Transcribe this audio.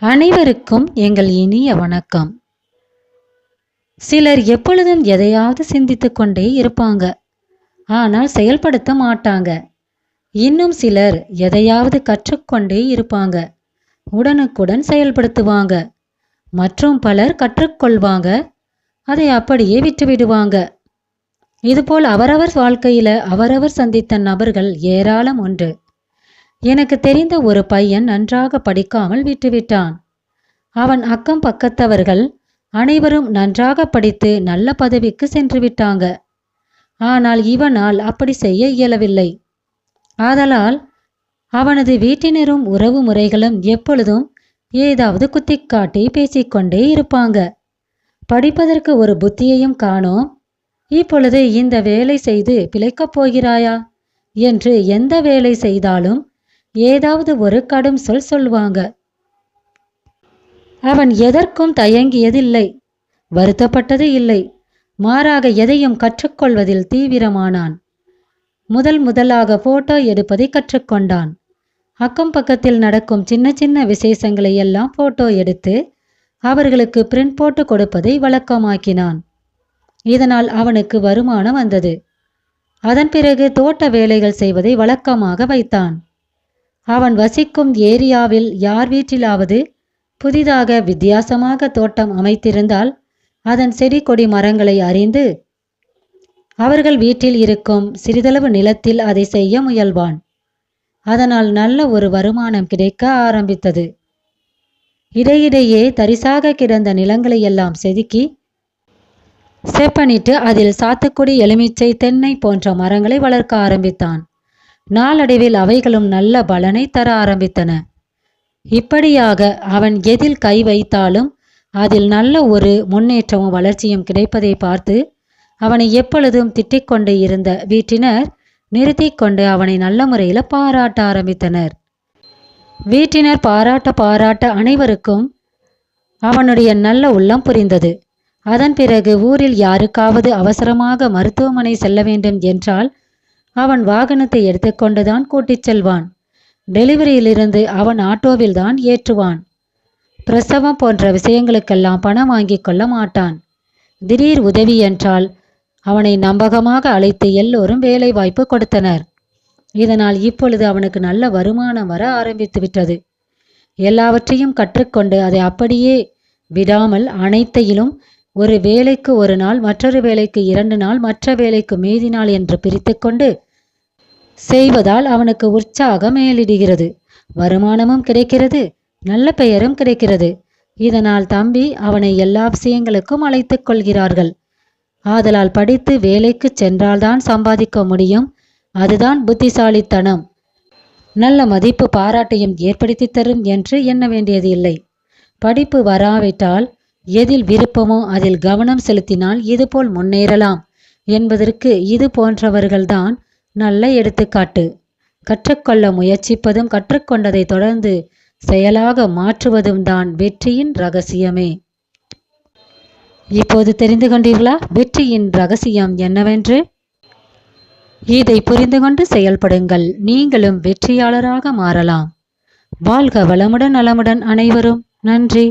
அனைவருக்கும் எங்கள் இனிய வணக்கம். சிலர் எப்பொழுதும் எதையாவது சிந்தித்து கொண்டே இருப்பாங்க. ஆனால் செயல்படுத்த மாட்டாங்க. இன்னும் சிலர் எதையாவது கற்றுக்கொண்டே இருப்பாங்க. உடனுக்குடன் செயல்படுத்துவாங்க. மற்றும் பலர் கற்றுக்கொள்வாங்க. அதை அப்படியே விட்டுவிடுவாங்க. இதுபோல் அவரவர் வாழ்க்கையில அவரவர் சந்தித்த நபர்கள் ஏராளம் உண்டு. எனக்கு தெரிந்த ஒரு பையன் நன்றாக படிக்காமல் விட்டுவிட்டான். அவன் அக்கம் பக்கத்தவர்கள் அனைவரும் நன்றாக படித்து நல்ல பதவிக்கு சென்று விட்டாங்க. ஆனால் இவனால் அப்படி செய்ய இயலவில்லை. ஆதலால் அவனது வீட்டினரும் உறவு முறைகளும் எப்பொழுதும் ஏதாவது குத்திக்காட்டி பேசிக்கொண்டே இருப்பாங்க. படிப்பதற்கு ஒரு புத்தியையும் காணோம் இப்பொழுது இந்த வேலை செய்து பிழைக்கப் போகிறாயா? என்று எந்த வேலை செய்தாலும் ஏதாவது ஒரு கடும் சொல் சொல்வாங்க அவன் எதற்கும் தயங்கியதில்லை. வருத்தப்பட்டது இல்லை. மாறாக எதையும் கற்றுக்கொள்வதில் தீவிரமானான். முதல் முதலாக போட்டோ எடுப்பதை கற்றுக்கொண்டான். அக்கம் பக்கத்தில் நடக்கும் சின்ன சின்ன விசேஷங்களை எல்லாம் போட்டோ எடுத்து அவர்களுக்கு பிரிண்ட் போட்டு கொடுப்பதை வழக்கமாக்கினான். இதனால் அவனுக்கு வருமானம் வந்தது. அதன் பிறகு தோட்ட வேலைகள் செய்வதை வழக்கமாக வைத்தான். அவன் வசிக்கும் ஏரியாவில் யார் வீட்டிலாவது புதிதாக வித்தியாசமாக தோட்டம் அமைத்திருந்தால் அதன் செடி கொடி மரங்களை அறிந்து அவர்கள் வீட்டில் இருக்கும் சிறிதளவு நிலத்தில் அதை செய்ய முயல்வான். அதனால் நல்ல ஒரு வருமானம் கிடைக்க ஆரம்பித்தது. இடையிடையே தரிசாக கிடந்த நிலங்களை எல்லாம் செதுக்கி செப்பனிட்டு அதில் சாத்துக்குடி எலுமிச்சை தென்னை போன்ற மரங்களை வளர்க்க ஆரம்பித்தான். நாளடைவில் அவைகளும் நல்ல பலனை தர ஆரம்பித்தன. இப்படியாக அவன் எதில் கை வைத்தாலும் அதில் நல்ல ஒரு முன்னேற்றமும் வளர்ச்சியும் கிடைப்பதை பார்த்து அவனை எப்பொழுதும் திட்டிக்கொண்டு இருந்த வீட்டினர் நிறுத்தி கொண்டு அவனை நல்ல முறையில் பாராட்ட ஆரம்பித்தனர். வீட்டினர் பாராட்ட பாராட்ட அனைவருக்கும் அவனுடைய நல்ல உள்ளம் புரிந்தது. அதன் பிறகு ஊரில் யாருக்காவது அவசரமாக மருத்துவமனை செல்ல வேண்டும் என்றால் அவன் வாகனத்தை எடுத்துக்கொண்டுதான் கூட்டிச் செல்வான். டெலிவரியிலிருந்து அவன் ஆட்டோவில் தான் ஏற்றுவான். பிரசவம் போன்ற விஷயங்களுக்கெல்லாம் பணம் வாங்கிக் கொள்ள மாட்டான். திடீர் உதவி என்றால் அவனை நம்பகமாக அழைத்து எல்லோரும் வேலை வாய்ப்பு கொடுத்தனர். இதனால் இப்பொழுது அவனுக்கு நல்ல வருமானம் வர ஆரம்பித்து விட்டது. எல்லாவற்றையும் கற்றுக்கொண்டு அதை அப்படியே விடாமல் அனைத்தையிலும் ஒரு வேலைக்கு ஒரு நாள் மற்றொரு வேலைக்கு இரண்டு நாள் மற்ற வேலைக்கு மீதி நாள் என்று பிரித்துக்கொண்டு செய்வதால் அவனுக்கு உற்சாகம் மேலிடுகிறது. வருமானமும் கிடைக்கிறது நல்ல பெயரும் கிடைக்கிறது. இதனால் தம்பி அவனை எல்லா விஷயங்களுக்கும் அழைத்துக் கொள்கிறார்கள். ஆதலால் படித்து வேலைக்கு சென்றால்தான் சம்பாதிக்க முடியும். அதுதான் புத்திசாலித்தனம். நல்ல மதிப்பு பாராட்டையும் ஏற்படுத்தி தரும் என்று எண்ண வேண்டியது இல்லை. படிப்பு வராவிட்டால் எதில் விருப்பமோ அதில் கவனம் செலுத்தினால் இதுபோல் முன்னேறலாம். என்பதற்கு இது போன்றவர்கள்தான் நல்ல எடுத்துக்காட்டு. கற்றுக்கொள்ள முயற்சிப்பதும் கற்றுக்கொண்டதை தொடர்ந்து செயலாக மாற்றுவதும் தான் வெற்றியின் ரகசியமே. இப்போது தெரிந்து கொண்டீர்களா? வெற்றியின் ரகசியம் என்னவென்று? இதை புரிந்து கொண்டு செயல்படுங்கள். நீங்களும் வெற்றியாளராக மாறலாம். வாழ்க வளமுடன் நலமுடன் அனைவரும். நன்றி.